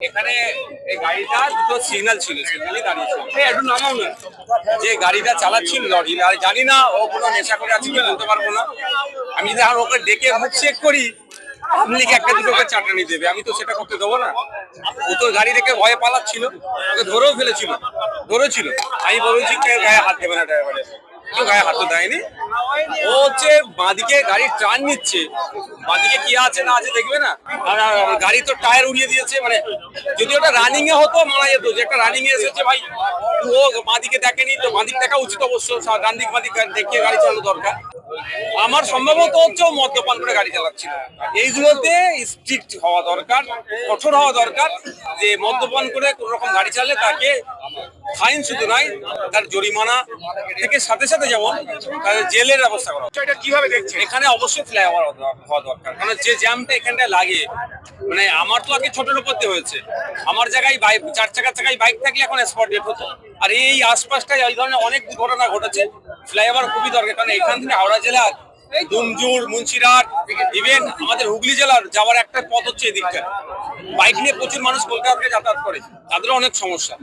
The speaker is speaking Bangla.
এখানে এই গাড়িটা দুটো সিগন্যাল ছিল সিগন্যালই দাঁড়িয়েছিল একটু নামাও না। যে গাড়িটা চালাচ্ছিল লরি, আর জানি না ও কোনো নেশা করে আছে কি বলতে পারব না। আমি যদি ওকে ডেকে মুখ চেক করি আপনি কি একটা দুটো করে চাটানি দেবে। আমি তো সেটা করতে দেবো না। ও তো গাড়ি রেখে ভয়ে পালাচ্ছিল। ওকে ধরেও ফেলেছিল। ধরেছিল। আমি বলেছি, কেউ গায়ে হাত দেবে না ড্রাইভারের কেউ গায়ে হাত তো দেয়নি। ও হচ্ছে বাঁদিকে গাড়ির টার্ন নিচ্ছে। বাঁদিকে কি আছে না আছে দেখবে না? আর গাড়ি তো টায়ার উড়িয়ে দিয়েছে মানে যদি ওটা রানিং এ হতো মানা যেত। যে একটা রানিং এ এসেছে ভাই, ও বাঁদিকে দেখেনি, তো বাঁদিক দেখা উচিত অবশ্য। ডান দিক, বাঁদিক দেখিয়ে গাড়ি চালানো দরকার। আমার সম্ভবত হচ্ছে ও মদ্যপান করে গাড়ি চালাচ্ছিল। এইগুলোতে স্ট্রিক্ট হওয়া দরকার, কঠোর হওয়া দরকার। যে মদ্যপান করে কোন রকম গাড়ি চালালে তাকে ফাইন শুধু নয় তার জরিমানা থেকে সাথে সাথে যেমন তার জেলের ব্যবস্থা করা এটা কীভাবে দেখছেন? এখানে অবশ্যই ফ্লাইওভার হওয়া দরকার। কারণ যে জ্যামটা এখানটায় লাগে মানে আমার তো আগে ছোট লোপতে হয়েছে। আমার জায়গায় বাইক চার চাকার জায়গায় বাইক থাকলে এখন স্পট ডেট হতো। আর এই আশপাশটায় এই ধরনের অনেক দুর্ঘটনা ঘটেছে। ফ্লাইওভার খুবই দরকার কারণ এখান থেকে হাওড়া জেলার ডুমজুর মুন্সিরাট ইভেন আমাদের হুগলি জেলার যাওয়ার একটা পথ হচ্ছে এদিকটা বাইক নিয়ে প্রচুর মানুষ কলকাতা থেকে যাতায়াত করে তাদেরও অনেক সমস্যা।